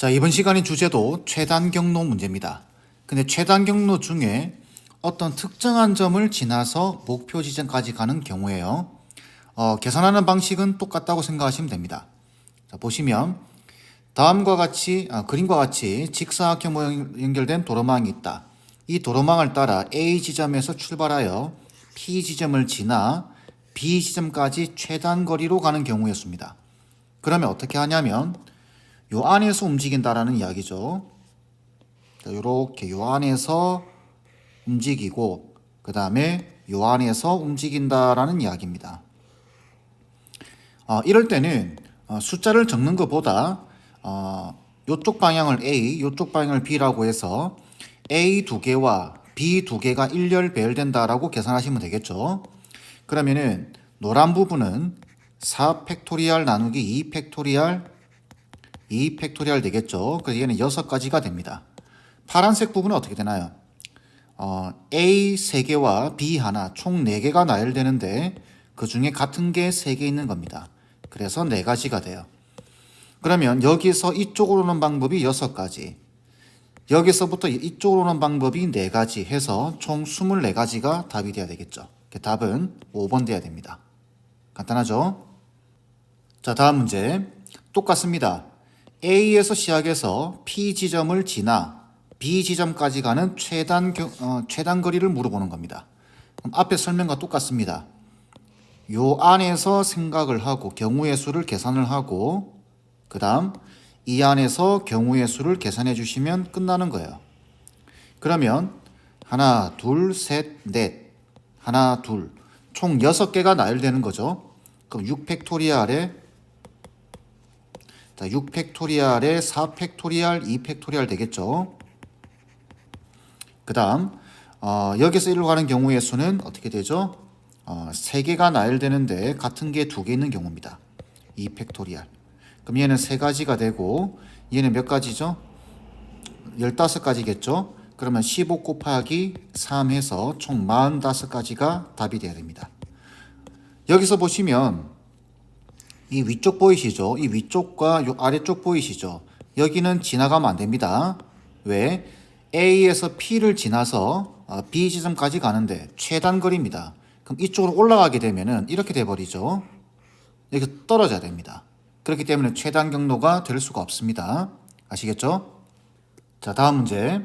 자, 이번 시간의 주제도 최단 경로 문제입니다. 근데 최단 경로 중에 어떤 특정한 점을 지나서 목표 지점까지 가는 경우에요. 어, 계산하는 방식은 똑같다고 생각하시면 됩니다. 자, 보시면 다음과 같이 아, 그림과 같이 직사각형 모양 연결된 도로망이 있다. 이 도로망을 따라 A 지점에서 출발하여 P 지점을 지나 B 지점까지 최단 거리로 가는 경우였습니다. 그러면 어떻게 하냐면 요 안에서 움직인다라는 이야기죠. 자, 요렇게 요 안에서 움직이고 그 다음에 요 안에서 움직인다라는 이야기입니다. 어, 이럴 때는 어, 숫자를 적는 것보다 어, 요쪽 방향을 A, 요쪽 방향을 B라고 해서 A 두 개와 B 두 개가 일렬 배열된다라고 계산하시면 되겠죠. 그러면은 노란 부분은 4 팩토리얼 나누기 2 팩토리얼 2 팩토리얼 되겠죠. 그래서 얘는 6가지가 됩니다. 파란색 부분은 어떻게 되나요? 어, A 3개와 B 하나 총 4개가 나열되는데 그 중에 같은 게 3개 있는 겁니다. 그래서 4가지가 돼요. 그러면 여기서 이쪽으로 오는 방법이 6가지. 여기서부터 이쪽으로 오는 방법이 4가지 해서 총 24가지가 답이 돼야 되겠죠. 그 답은 5번 돼야 됩니다. 간단하죠? 자, 다음 문제. 똑같습니다. A에서 시작해서 P 지점을 지나 B 지점까지 가는 최단, 겨- 어, 최단 거리를 물어보는 겁니다. 그럼 앞에 설명과 똑같습니다. 요 안에서 생각을 하고 경우의 수를 계산을 하고 그 다음 이 안에서 경우의 수를 계산해 주시면 끝나는 거예요. 그러면 하나, 둘, 셋, 넷 하나, 둘총 여섯 개가 나열되는 거죠. 그럼 6팩토리얼에 자, 6팩토리얼에 4팩토리얼, 2팩토리얼 되겠죠. 그 다음 어, 여기서 1로 가는 경우의 수는 어떻게 되죠? 어, 3개가 나열되는데 같은 게 2개 있는 경우입니다. 2팩토리얼. 그럼 얘는 3가지가 되고 얘는 몇 가지죠? 15가지겠죠? 그러면 15 곱하기 3 해서 총 45가지가 답이 돼야 됩니다. 여기서 보시면 이 위쪽 보이시죠? 이 위쪽과 요 아래쪽 보이시죠? 여기는 지나가면 안 됩니다. 왜? A에서 P를 지나서 어, B 지점까지 가는데 최단 거리입니다. 그럼 이쪽으로 올라가게 되면은 이렇게 돼 버리죠. 여기 떨어져야 됩니다. 그렇기 때문에 최단 경로가 될 수가 없습니다. 아시겠죠? 자, 다음 문제.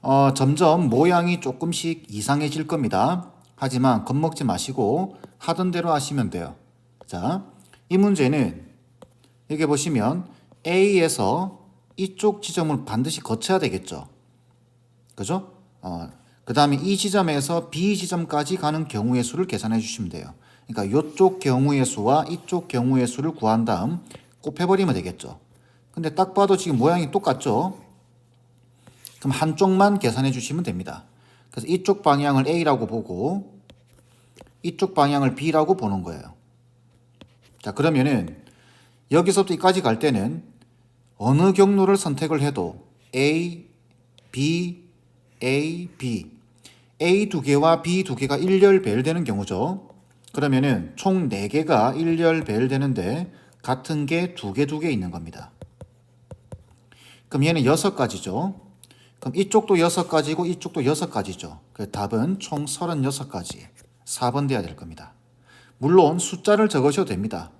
어, 점점 모양이 조금씩 이상해질 겁니다. 하지만 겁먹지 마시고 하던 대로 하시면 돼요. 자, 이 문제는 여기 보시면 A에서 이쪽 지점을 반드시 거쳐야 되겠죠. 그죠? 어, 그 다음에 이 지점에서 B 지점까지 가는 경우의 수를 계산해 주시면 돼요. 그러니까 이쪽 경우의 수와 이쪽 경우의 수를 구한 다음 곱해버리면 되겠죠. 근데 딱 봐도 지금 모양이 똑같죠? 그럼 한쪽만 계산해 주시면 됩니다. 그래서 이쪽 방향을 A라고 보고 이쪽 방향을 B라고 보는 거예요. 자, 그러면은 여기서부터 여기까지 갈 때는 어느 경로를 선택을 해도 A, B, A, B, A 두 개와 B 두 개가 일렬 배열되는 경우죠. 그러면은 총네 개가 일렬 배열되는데 같은 게 두 개 두 개 있는 겁니다. 그럼 얘는 여섯 가지죠. 그럼 이쪽도 여섯 가지고 이쪽도 여섯 가지죠. 그 답은 총 서른여섯 가지. 4번 돼야 될 겁니다. 물론 숫자를 적으셔도 됩니다.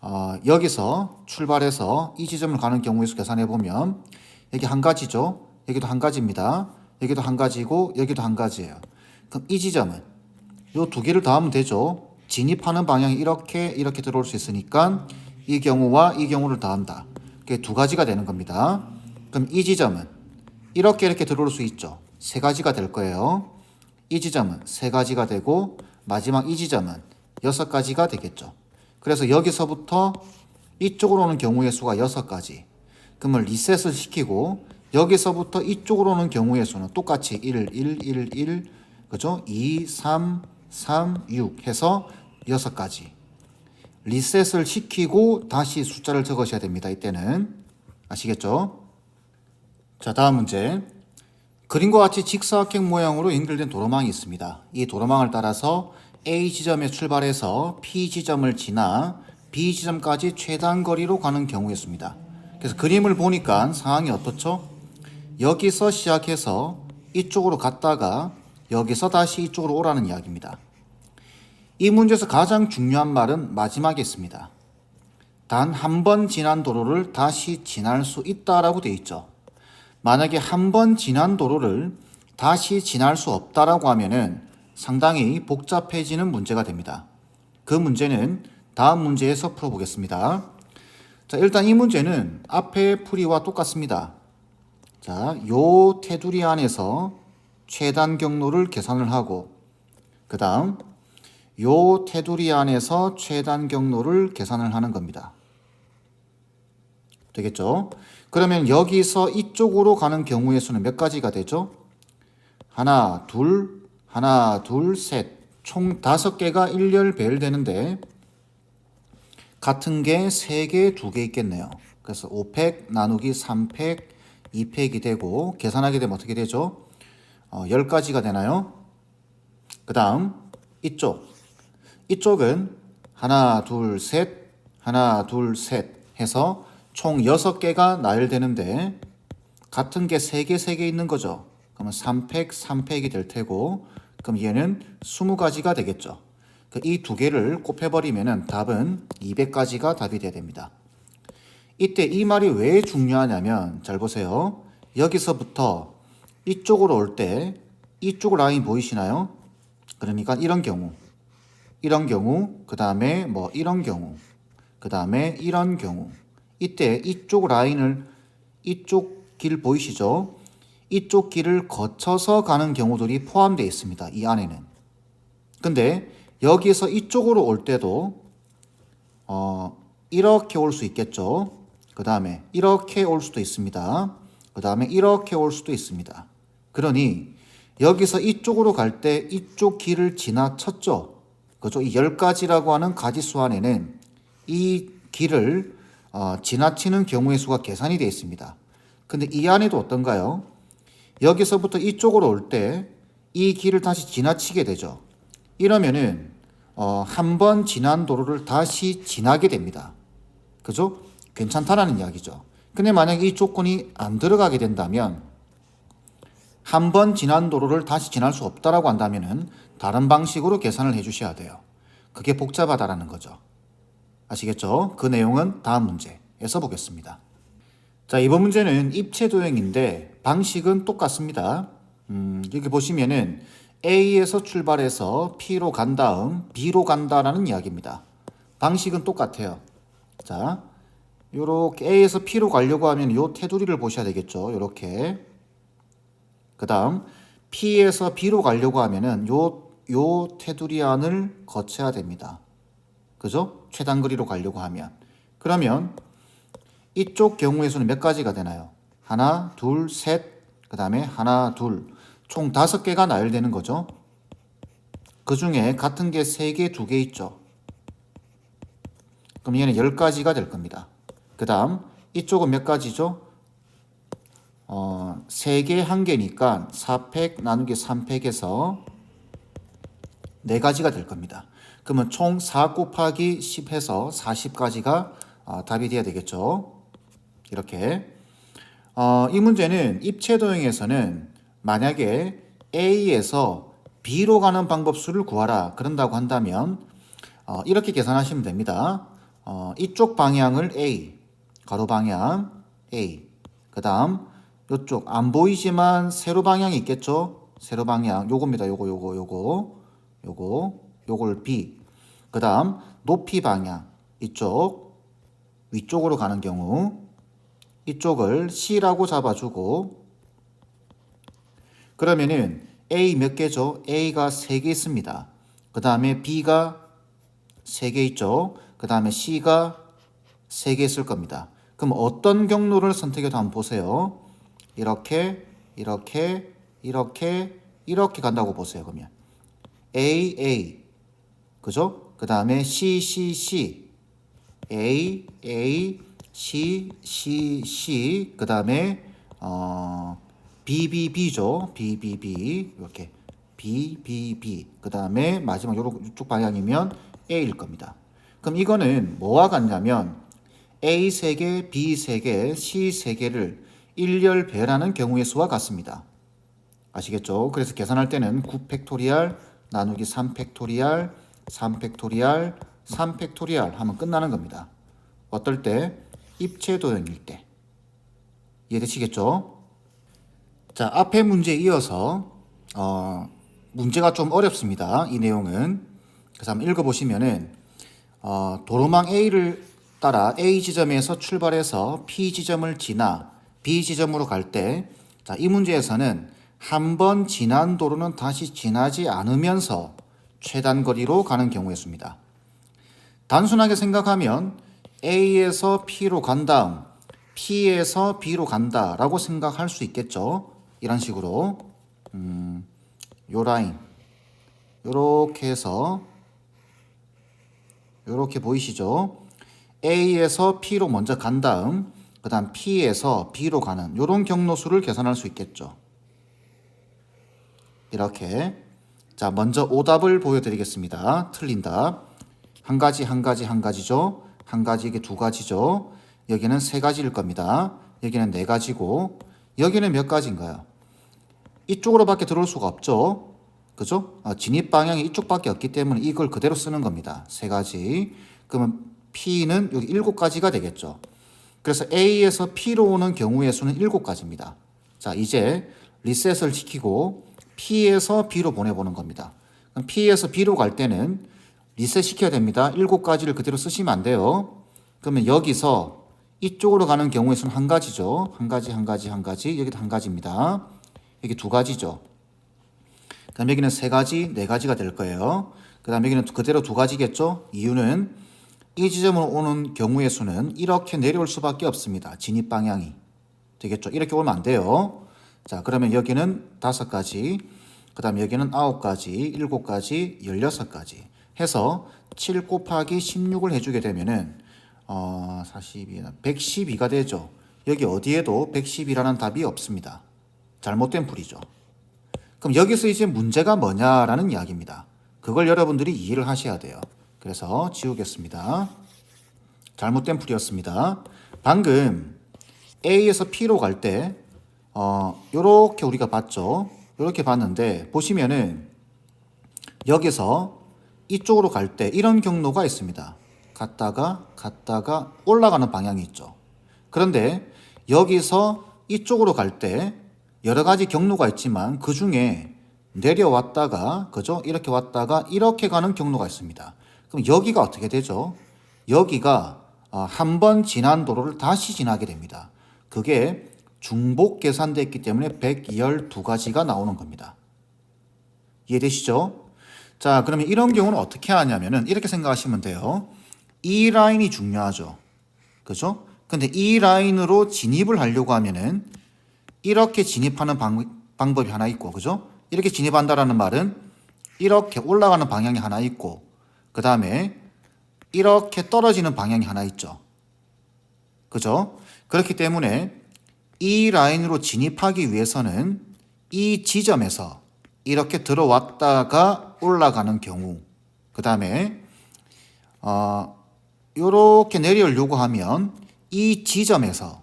어, 여기서 출발해서 이 지점을 가는 경우의 수 계산해 보면 여기 한 가지죠. 여기도 한 가지입니다. 여기도 한 가지고 여기도 한 가지예요. 그럼 이 지점은 요 두 개를 더하면 되죠. 진입하는 방향이 이렇게 이렇게 들어올 수 있으니까 이 경우와 이 경우를 더한다. 그게 두 가지가 되는 겁니다. 그럼 이 지점은 이렇게 이렇게 들어올 수 있죠. 세 가지가 될 거예요. 이 지점은 세 가지가 되고 마지막 이 지점은 여섯 가지가 되겠죠. 그래서 여기서부터 이쪽으로 오는 경우의 수가 여섯 가지. 그러면 리셋을 시키고 여기서부터 이쪽으로 오는 경우의 수는 똑같이 1, 1, 1, 1, 그죠? 2, 3, 3, 6 해서 여섯 가지. 리셋을 시키고 다시 숫자를 적으셔야 됩니다. 이때는 아시겠죠? 자, 다음 문제. 그림과 같이 직사각형 모양으로 연결된 도로망이 있습니다. 이 도로망을 따라서 A 지점에 출발해서 P 지점을 지나 B 지점까지 최단 거리로 가는 경우였습니다. 그래서 그림을 보니까 상황이 어떻죠? 여기서 시작해서 이쪽으로 갔다가 여기서 다시 이쪽으로 오라는 이야기입니다. 이 문제에서 가장 중요한 말은 마지막에 있습니다. 단 한 번 지난 도로를 다시 지날 수 있다라고 돼 있죠. 만약에 한 번 지난 도로를 다시 지날 수 없다라고 하면은 상당히 복잡해지는 문제가 됩니다. 그 문제는 다음 문제에서 풀어보겠습니다. 자, 일단 이 문제는 앞에 풀이와 똑같습니다. 자, 요 테두리 안에서 최단 경로를 계산을 하고 그 다음 요 테두리 안에서 최단 경로를 계산을 하는 겁니다. 되겠죠? 그러면 여기서 이쪽으로 가는 경우의 수는 몇 가지가 되죠? 하나, 둘, 하나, 둘, 셋. 총 다섯 개가 일렬 배열 되는데 같은 게 세 개, 두 개 있겠네요. 그래서 5팩 나누기 3팩, 2팩이 되고 계산하게 되면 어떻게 되죠? 어, 10가지가 되나요? 그 다음 이쪽 이쪽은 하나, 둘, 셋, 하나, 둘, 셋 해서 총 6개가 나열되는데 같은 게 3개, 3개 있는 거죠. 그러면 3팩, 3팩이 될 테고 그럼 얘는 20가지가 되겠죠. 그이두 개를 곱해버리면 답은 200가지가 답이 돼야 됩니다. 이때 이 말이 왜 중요하냐면 잘 보세요. 여기서부터 이쪽으로 올 때 이쪽 라인 보이시나요? 그러니까 이런 경우 이런 경우 그 다음에 뭐 이런 경우 그 다음에 이런 경우 이때 이쪽 라인을 이쪽 길 보이시죠? 이쪽 길을 거쳐서 가는 경우들이 포함되어 있습니다. 이 안에는. 근데 여기서 이쪽으로 올 때도 어, 이렇게 올 수 있겠죠. 그 다음에 이렇게 올 수도 있습니다. 그 다음에 이렇게 올 수도 있습니다. 그러니 여기서 이쪽으로 갈 때 이쪽 길을 지나쳤죠. 그죠? 이 10가지라고 하는 가지수 안에는 이 길을 어, 지나치는 경우의 수가 계산이 되어 있습니다. 근데 이 안에도 어떤가요? 여기서부터 이쪽으로 올 때 이 길을 다시 지나치게 되죠. 이러면은 어, 한 번 지난 도로를 다시 지나게 됩니다. 그죠? 괜찮다라는 이야기죠. 근데 만약에 이 조건이 안 들어가게 된다면 한 번 지난 도로를 다시 지날 수 없다라고 한다면은 다른 방식으로 계산을 해 주셔야 돼요. 그게 복잡하다라는 거죠. 아시겠죠? 그 내용은 다음 문제에서 보겠습니다. 자, 이번 문제는 입체 도형인데 방식은 똑같습니다. 음, 여기 보시면은 A에서 출발해서 P로 간 다음 B로 간다라는 이야기입니다. 방식은 똑같아요. 자, 요렇게 A에서 P로 가려고 하면 요 테두리를 보셔야 되겠죠. 요렇게. 그 다음 P에서 B로 가려고 하면은 요, 요 테두리 안을 거쳐야 됩니다. 그죠? 최단거리로 가려고 하면. 그러면 이쪽 경우의 수는 몇 가지가 되나요? 하나, 둘, 셋, 그 다음에 하나, 둘. 총 다섯 개가 나열되는 거죠. 그 중에 같은 게 세 개, 두 개 있죠. 그럼 얘는 열 가지가 될 겁니다. 그 다음, 이쪽은 몇 가지죠? 어, 3개, 1개니까 4팩 나누기 3팩에서 4가지가 될 겁니다. 그러면 총 4 곱하기 10 해서 40가지가 어, 답이 돼야 되겠죠. 이렇게. 어, 이 문제는 입체 도형에서는 만약에 A에서 B로 가는 방법 수를 구하라 그런다고 한다면 어, 이렇게 계산하시면 됩니다. 어, 이쪽 방향을 A, 가로 방향 A, 그 다음 이쪽 안 보이지만 세로 방향이 있겠죠? 세로 방향 요겁니다. 요거 요거 요거 요거 요걸 B. 그 다음 높이 방향 이쪽 위쪽으로 가는 경우 이쪽을 C라고 잡아주고 그러면은 A 몇 개죠? A가 3개 있습니다. 그 다음에 B가 3개 있죠? 그 다음에 C가 3개 있을 겁니다. 그럼 어떤 경로를 선택해도 한번 보세요. 이렇게, 이렇게, 이렇게, 이렇게 간다고 보세요. 그러면 A, A, 그죠? 그 다음에 C, C, C, A, A, C, C, C, 그 다음에 어, B, B, B죠. B, B, B 이렇게 B, B, B. 그 다음에 마지막 요쪽 방향이면 A일 겁니다. 그럼 이거는 뭐와 같냐면 A 3개, B 3개, C 3개를 일렬 배라는 경우의 수와 같습니다. 아시겠죠? 그래서 계산할 때는 9 팩토리알 나누기 3 팩토리알 3 팩토리알 3 팩토리알 하면 끝나는 겁니다. 어떨 때? 입체 도형일 때. 이해되시겠죠? 자, 앞에 문제에 이어서 어, 문제가 좀 어렵습니다. 이 내용은. 그래서 한번 읽어보시면은 어, 도로망 A를 따라 A 지점에서 출발해서 P 지점을 지나 B 지점으로 갈 때, 자, 이 문제에서는 한 번 지난 도로는 다시 지나지 않으면서 최단 거리로 가는 경우의 수입니다. 단순하게 생각하면 A에서 P로 간 다음 P에서 B로 간다라고 생각할 수 있겠죠. 이런 식으로 음, 요 라인 요렇게 해서 요렇게 보이시죠? A에서 P로 먼저 간 다음 그 다음 P에서 B로 가는 요런 경로수를 계산할 수 있겠죠. 이렇게 자 먼저 오답을 보여드리겠습니다. 틀린 답. 한 가지 한 가지 한 가지죠. 한 가지 이게 두 가지죠. 여기는 세 가지일 겁니다. 여기는 네 가지고 여기는 몇 가지인가요? 이쪽으로밖에 들어올 수가 없죠. 그죠? 어, 진입 방향이 이쪽밖에 없기 때문에 이걸 그대로 쓰는 겁니다. 세 가지. 그러면 P는 여기 일곱 가지가 되겠죠. 그래서 A에서 P로 오는 경우의 수는 일곱 가지입니다. 자, 이제 리셋을 시키고 P에서 B로 보내보는 겁니다. 그럼 P에서 B로 갈 때는 리셋 시켜야 됩니다. 일곱 가지를 그대로 쓰시면 안 돼요. 그러면 여기서 이쪽으로 가는 경우의 수는 한 가지죠. 한 가지, 한 가지, 한 가지. 여기도 한 가지입니다. 여기 두 가지죠. 그 다음 여기는 세 가지, 네 가지가 될 거예요. 그 다음 여기는 그대로 두 가지겠죠. 이유는 이 지점으로 오는 경우의 수는 이렇게 내려올 수밖에 없습니다. 진입 방향이 되겠죠. 이렇게 오면 안 돼요. 자, 그러면 여기는 다섯 가지, 그 다음 여기는 아홉 가지, 일곱 가지, 열여섯 가지 해서 7 곱하기 16을 해주게 되면은 어, 42, 112가 되죠. 여기 어디에도 110이라는 답이 없습니다. 잘못된 풀이죠. 그럼 여기서 이제 문제가 뭐냐라는 이야기입니다. 그걸 여러분들이 이해를 하셔야 돼요. 그래서 지우겠습니다. 잘못된 풀이였습니다. 방금 A에서 P로 갈 때, 어, 요렇게 우리가 봤죠. 요렇게 봤는데, 보시면은 여기서 이쪽으로 갈 때 이런 경로가 있습니다. 갔다가, 갔다가 올라가는 방향이 있죠. 그런데 여기서 이쪽으로 갈 때 여러 가지 경로가 있지만 그 중에 내려왔다가, 그죠? 이렇게 왔다가 이렇게 가는 경로가 있습니다. 그럼 여기가 어떻게 되죠? 여기가 어, 한번 지난 도로를 다시 지나게 됩니다. 그게 중복 계산됐기 때문에 112가지가 나오는 겁니다. 이해되시죠? 자, 그러면 이런 경우는 어떻게 하냐면은 이렇게 생각하시면 돼요. 이 라인이 중요하죠. 그죠? 근데 이 라인으로 진입을 하려고 하면은 이렇게 진입하는 방, 방법이 하나 있고, 그죠? 이렇게 진입한다라는 말은 이렇게 올라가는 방향이 하나 있고, 그 다음에 이렇게 떨어지는 방향이 하나 있죠. 그죠? 그렇기 때문에 이 라인으로 진입하기 위해서는 이 지점에서 이렇게 들어왔다가 올라가는 경우, 그 다음에 어, 이렇게 내려오려고 하면 이 지점에서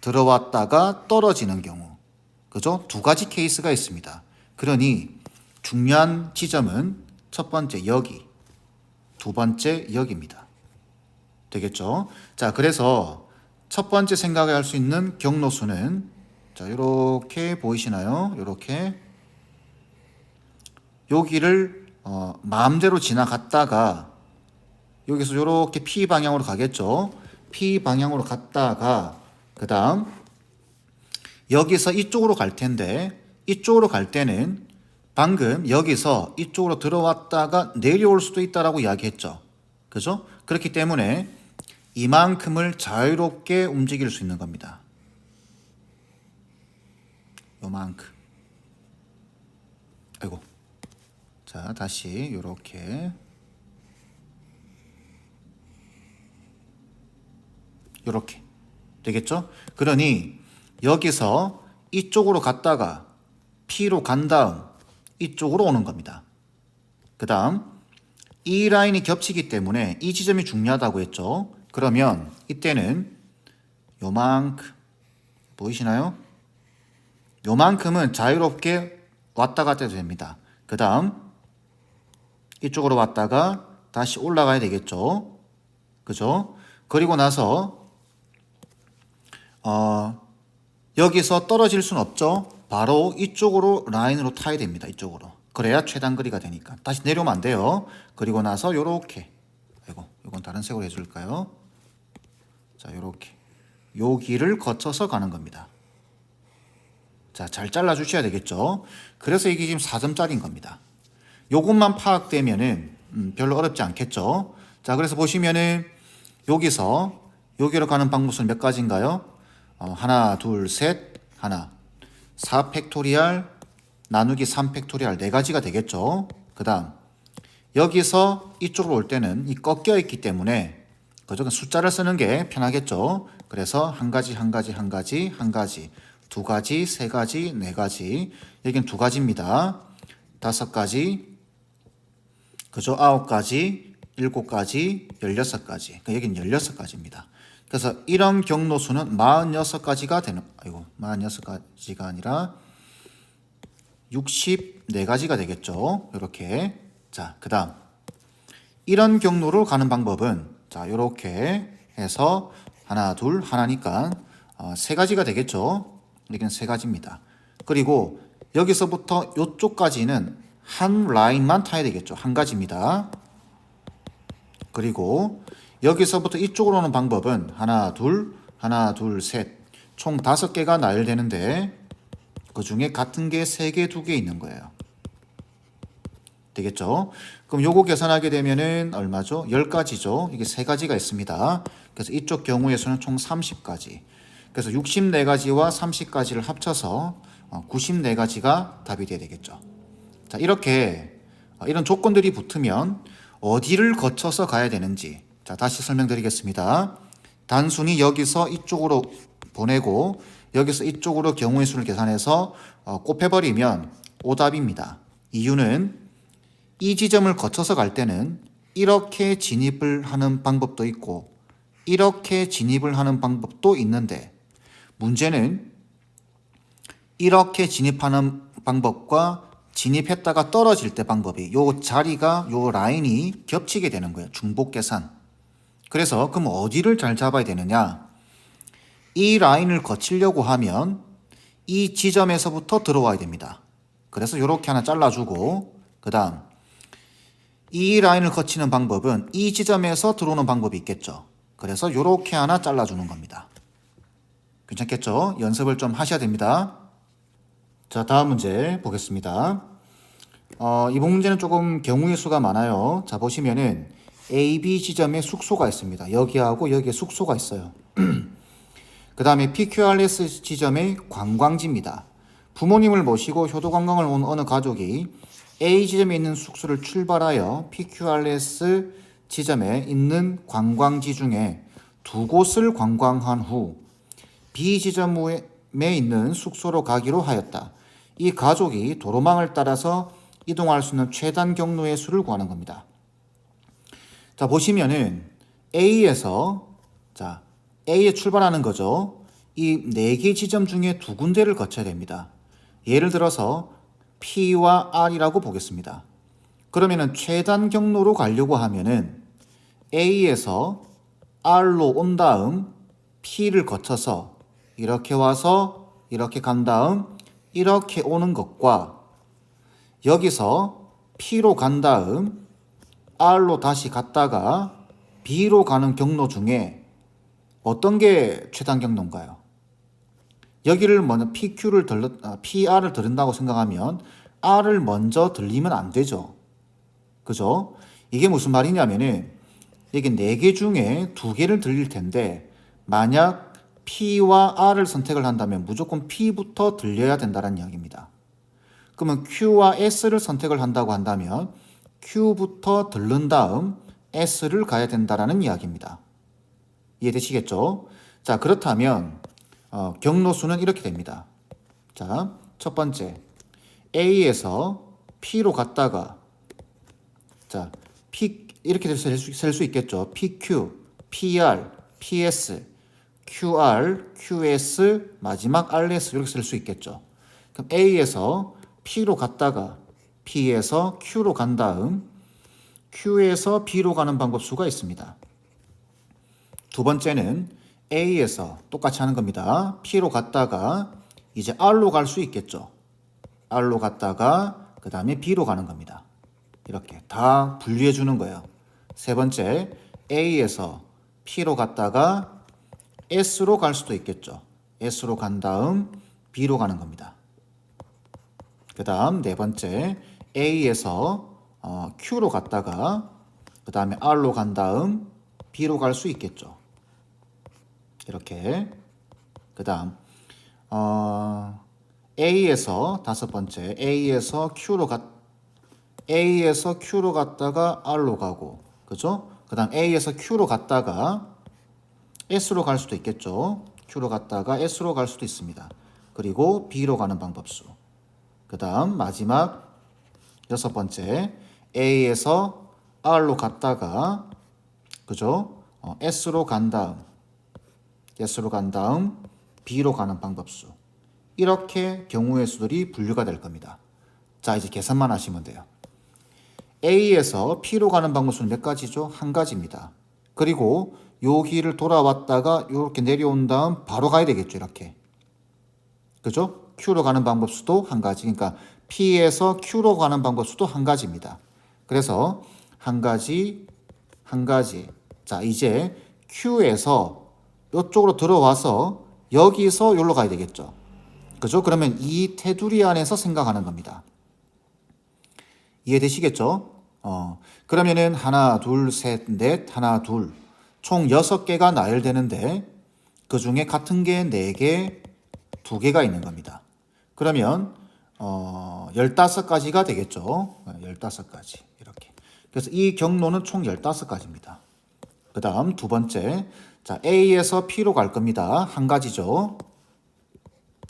들어왔다가 떨어지는 경우, 그죠? 두 가지 케이스가 있습니다. 그러니 중요한 지점은 첫 번째 여기, 두 번째 여기입니다. 되겠죠? 자, 그래서 첫 번째 생각할 수 있는 경로수는 자, 이렇게 보이시나요? 이렇게 여기를 어, 마음대로 지나갔다가 여기서 이렇게 P 방향으로 가겠죠. P 방향으로 갔다가 그 다음 여기서 이쪽으로 갈 텐데 이쪽으로 갈 때는 방금 여기서 이쪽으로 들어왔다가 내려올 수도 있다라고 이야기했죠. 그죠? 그렇기 때문에 이만큼을 자유롭게 움직일 수 있는 겁니다. 요만큼. 아이고. 자, 다시 요렇게 요렇게 되겠죠? 그러니 여기서 이쪽으로 갔다가 P로 간 다음 이쪽으로 오는 겁니다. 그 다음 이 라인이 겹치기 때문에 이 지점이 중요하다고 했죠. 그러면 이때는 요만큼 보이시나요? 요만큼은 자유롭게 왔다 갔다 해도 됩니다. 그 다음 이쪽으로 왔다가 다시 올라가야 되겠죠. 그죠? 그리고 나서 어, 여기서 떨어질 순 없죠. 바로 이쪽으로 라인으로 타야 됩니다. 이쪽으로. 그래야 최단 거리가 되니까. 다시 내려오면 안 돼요. 그리고 나서 요렇게. 아이고, 이건 다른 색으로 해줄까요? 자, 요렇게. 요 길을 거쳐서 가는 겁니다. 자, 잘 잘라 주셔야 되겠죠. 그래서 이게 지금 4점짜리인 겁니다. 요것만 파악되면은 음, 별로 어렵지 않겠죠. 자, 그래서 보시면은 여기서 여기로 가는 방법은 몇 가지인가요? 어, 하나, 둘, 셋, 하나. 4 팩토리알 나누기 3 팩토리알 네 가지가 되겠죠. 그다음 여기서 이쪽으로 올 때는 이 꺾여 있기 때문에 그저 숫자를 쓰는 게 편하겠죠. 그래서 한 가지 한 가지 한 가지 한 가지 두 가지 세 가지 네 가지 여기는 두 가지입니다. 다섯 가지 그죠 아홉 가지 일곱 가지 열여섯 가지 그러니까 여기는 열여섯 가지입니다. 그래서 이런 경로수는 46가지가 되는 아이고 46가지가 아니라 64가지가 되겠죠. 이렇게. 자, 그 다음 이런 경로로 가는 방법은 자, 이렇게 해서 하나, 둘, 하나니까 어, 세 가지가 되겠죠. 여기는 세 가지입니다. 그리고 여기서부터 이쪽까지는 한 라인만 타야 되겠죠. 한 가지입니다. 그리고 여기서부터 이쪽으로 오는 방법은 하나, 둘, 하나, 둘, 셋. 총 다섯 개가 나열되는데 그 중에 같은 게 세 개, 두 개 있는 거예요. 되겠죠? 그럼 요거 계산하게 되면은 얼마죠? 10가지죠. 이게 세 가지가 있습니다. 그래서 이쪽 경우에서는 총 30가지. 그래서 64가지와 30가지를 합쳐서 94가지가 답이 돼야 되겠죠. 자, 이렇게 어, 이런 조건들이 붙으면 어디를 거쳐서 가야 되는지 자, 다시 설명드리겠습니다. 단순히 여기서 이쪽으로 보내고 여기서 이쪽으로 경우의 수를 계산해서 어, 곱해버리면 오답입니다. 이유는 이 지점을 거쳐서 갈 때는 이렇게 진입을 하는 방법도 있고 이렇게 진입을 하는 방법도 있는데 문제는 이렇게 진입하는 방법과 진입했다가 떨어질 때 방법이 요 자리가 요 라인이 겹치게 되는 거예요. 중복 계산. 그래서 그럼 어디를 잘 잡아야 되느냐? 이 라인을 거치려고 하면 이 지점에서부터 들어와야 됩니다. 그래서 이렇게 하나 잘라주고 그 다음 이 라인을 거치는 방법은 이 지점에서 들어오는 방법이 있겠죠. 그래서 이렇게 하나 잘라주는 겁니다. 괜찮겠죠? 연습을 좀 하셔야 됩니다. 자, 다음 문제 보겠습니다. 어, 이번 문제는 조금 경우의 수가 많아요. 자, 보시면은 A, B 지점에 숙소가 있습니다. 여기하고 여기에 숙소가 있어요. 그 다음에 PQRS 지점의 관광지입니다. 부모님을 모시고 효도 관광을 온 어느 가족이 A 지점에 있는 숙소를 출발하여 PQRS 지점에 있는 관광지 중에 두 곳을 관광한 후 B 지점에 있는 숙소로 가기로 하였다. 이 가족이 도로망을 따라서 이동할 수 있는 최단 경로의 수를 구하는 겁니다. 자, 보시면은 A에서 자, A에 출발하는 거죠. 이 네 개 지점 중에 두 군데를 거쳐야 됩니다. 예를 들어서 P와 R이라고 보겠습니다. 그러면은 최단 경로로 가려고 하면은 A에서 R로 온 다음 P를 거쳐서 이렇게 와서 이렇게 간 다음 이렇게 오는 것과 여기서 P로 간 다음 R로 다시 갔다가 B로 가는 경로 중에 어떤 게 최단 경로인가요? 여기를 먼저 PQ를 들러, 아, PR을 들은다고 생각하면 R을 먼저 들리면 안 되죠. 그죠? 이게 무슨 말이냐면은 여기 네개 중에 두 개를 들릴 텐데 만약 P와 R을 선택을 한다면 무조건 P부터 들려야 된다는 이야기입니다. 그러면 Q와 S를 선택을 한다고 한다면 Q부터 들른 다음 S를 가야 된다라는 이야기입니다. 이해되시겠죠? 자, 그렇다면 어, 경로수는 이렇게 됩니다. 자, 첫 번째 A에서 P로 갔다가 자, P 이렇게 셀수 있겠죠. PQ, PR, PS, QR, QS, 마지막 RS 이렇게 쓸 수 있겠죠. 그럼 A에서 P로 갔다가 P에서 Q로 간 다음 Q에서 B로 가는 방법 수가 있습니다. 두 번째는 A에서 똑같이 하는 겁니다. P로 갔다가 이제 R로 갈 수 있겠죠. R로 갔다가 그 다음에 B로 가는 겁니다. 이렇게 다 분리해 주는 거예요. 세 번째 A에서 P로 갔다가 S로 갈 수도 있겠죠. S로 간 다음 B로 가는 겁니다. 그 다음 네 번째 A에서 어, Q로 갔다가 그 다음에 R로 간 다음 B로 갈 수 있겠죠. 이렇게 그 다음 어, A에서 다섯 번째 A에서 Q로 갔 A에서 Q로 갔다가 R로 가고 그죠? 그 다음 A에서 Q로 갔다가 S로 갈 수도 있겠죠. Q로 갔다가 S로 갈 수도 있습니다. 그리고 B로 가는 방법수. 그 다음 마지막 여섯 번째 A에서 R로 갔다가 그죠? 어, S로 간 다음 S로 간 다음 B로 가는 방법수. 이렇게 경우의 수들이 분류가 될 겁니다. 자, 이제 계산만 하시면 돼요. A에서 P로 가는 방법수는 몇 가지죠? 한 가지입니다. 그리고 요 길을 돌아왔다가 이렇게 내려온 다음 바로 가야 되겠죠, 이렇게. 그죠? Q로 가는 방법 수도 한 가지. 그러니까 P에서 Q로 가는 방법 수도 한 가지입니다. 그래서 한 가지, 한 가지. 자, 이제 Q에서 이쪽으로 들어와서 여기서 여기로 가야 되겠죠. 그죠? 그러면 이 테두리 안에서 생각하는 겁니다. 이해되시겠죠? 어, 그러면은 하나, 둘, 셋, 넷, 하나, 둘. 총 여섯 개가 나열되는데 그 중에 같은 게네 개, 두 개가 있는 겁니다. 그러면 어, 15가지가 되겠죠. 15가지. 이렇게. 그래서 이 경로는 총 15가지입니다. 그 다음 두 번째. 자, A에서 P로 갈 겁니다. 한 가지죠.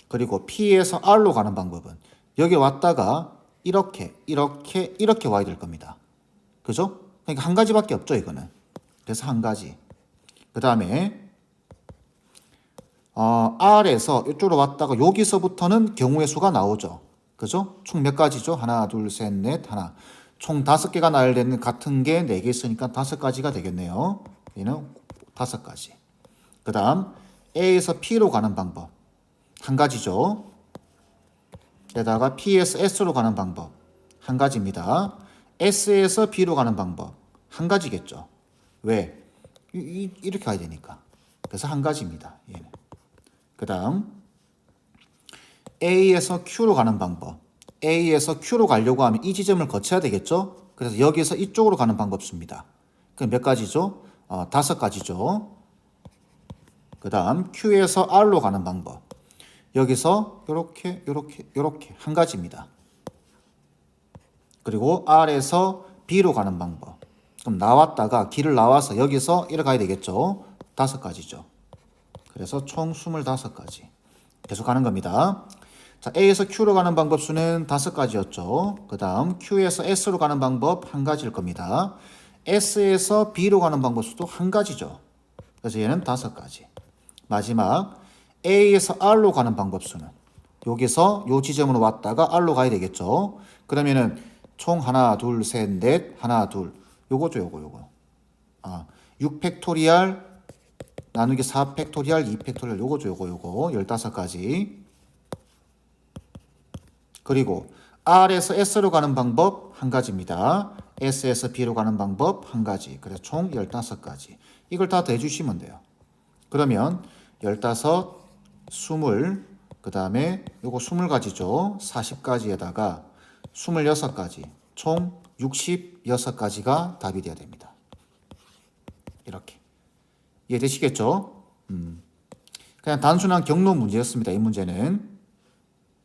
그리고 P에서 R로 가는 방법은 여기 왔다가 이렇게, 이렇게, 이렇게 와야 될 겁니다. 그죠? 그러니까 한 가지밖에 없죠, 이거는. 그래서 한 가지. 그 다음에 어, R에서 이쪽으로 왔다가 여기서부터는 경우의 수가 나오죠. 그죠? 총 몇 가지죠? 하나, 둘, 셋, 넷, 하나. 총 다섯 개가 나열되는 같은 게 네 개 있으니까 다섯 가지가 되겠네요. 얘는 다섯 가지. 그 다음 A에서 P로 가는 방법. 한 가지죠. 게다가 P에서 S로 가는 방법. 한 가지입니다. S에서 B로 가는 방법. 한 가지겠죠. 왜? 이, 이, 이렇게 가야 되니까. 그래서 한 가지입니다. 얘는. 그 다음 A에서 Q로 가는 방법. A에서 Q로 가려고 하면 이 지점을 거쳐야 되겠죠. 그래서 여기서 이쪽으로 가는 방법 씁니다. 그럼 몇 가지죠? 어, 다섯 가지죠. 그 다음 Q에서 R로 가는 방법. 여기서 이렇게 이렇게 이렇게 한 가지입니다. 그리고 R에서 B로 가는 방법. 그럼 나왔다가 길을 나와서 여기서 이렇게 가야 되겠죠. 다섯 가지죠. 그래서 총 25가지. 계속 가는 겁니다. 자, A에서 Q로 가는 방법 수는 다섯 가지였죠. 그 다음 Q에서 S로 가는 방법 한 가지일 겁니다. S에서 B로 가는 방법 수도 한 가지죠. 그래서 얘는 다섯 가지. 마지막 A에서 R로 가는 방법 수는 여기서 요 지점으로 왔다가 R로 가야 되겠죠. 그러면은 총 하나, 둘, 셋, 넷, 하나, 둘. 요거죠, 요거, 요거. 아, 6 팩토리얼 나누기 4 팩토리얼, 2팩토리얼 요거죠, 요거, 요거. 15가지. 그리고 R에서 S로 가는 방법 한 가지입니다. S에서 B로 가는 방법 한 가지. 그래서 총 15가지. 이걸 다 더해주시면 돼요. 그러면 15, 20, 그 다음에 요거 20가지죠. 40가지에다가 26가지. 총 66가지가 답이 돼야 됩니다. 이렇게. 이해되시겠죠? 음. 그냥 단순한 경로 문제였습니다. 이 문제는.